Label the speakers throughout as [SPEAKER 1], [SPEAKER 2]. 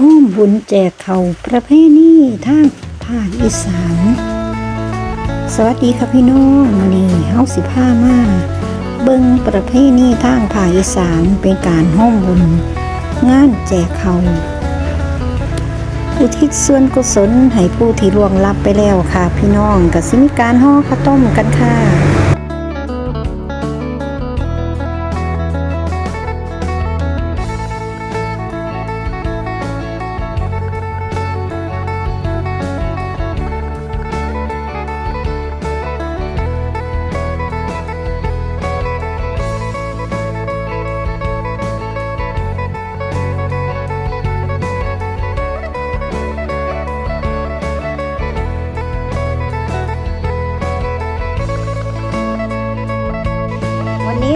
[SPEAKER 1] ห้อมบุญแจกเขาประเพณีทางภาคอีสาน สวัสดีค่ะพี่น้องนี้เฮาสิพามาเบิ่งประเพณีทางภาคอีสานเป็นการห้อมบุญ งานแจกเขาอุทิศส่วนกุศลให้ผู้ที่ล่วงลับไปแล้วค่ะ พี่น้องก็สิมีการห่อข้าวต้มกันค่ะ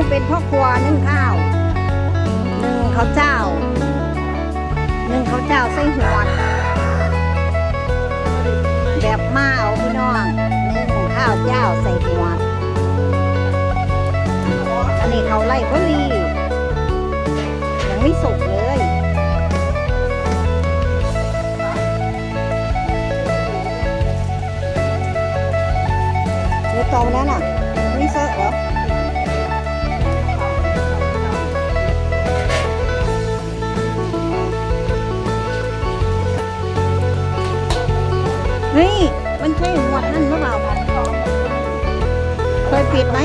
[SPEAKER 1] เป็นพ่อครัวนึ่งข้าวนึ่งข้าวเจ้านึ่งข้าวเจ้าไส้หัวแบบมาเอาพี่น้องนึ่งข้าวเจ้าใส่หัวอันนี้เขาไล่พอดียังไม่สุกเลยเนื้อโตแล้วน่ะไม่เซอะเหรอ เฮ้ย มันใช่หมวดนั่นหรือเปล่าเคยปิดไหม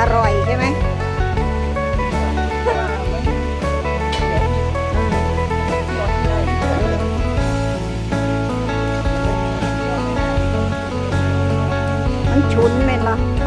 [SPEAKER 1] อร่อยใช่ไหมมันชุนไหมล่ะ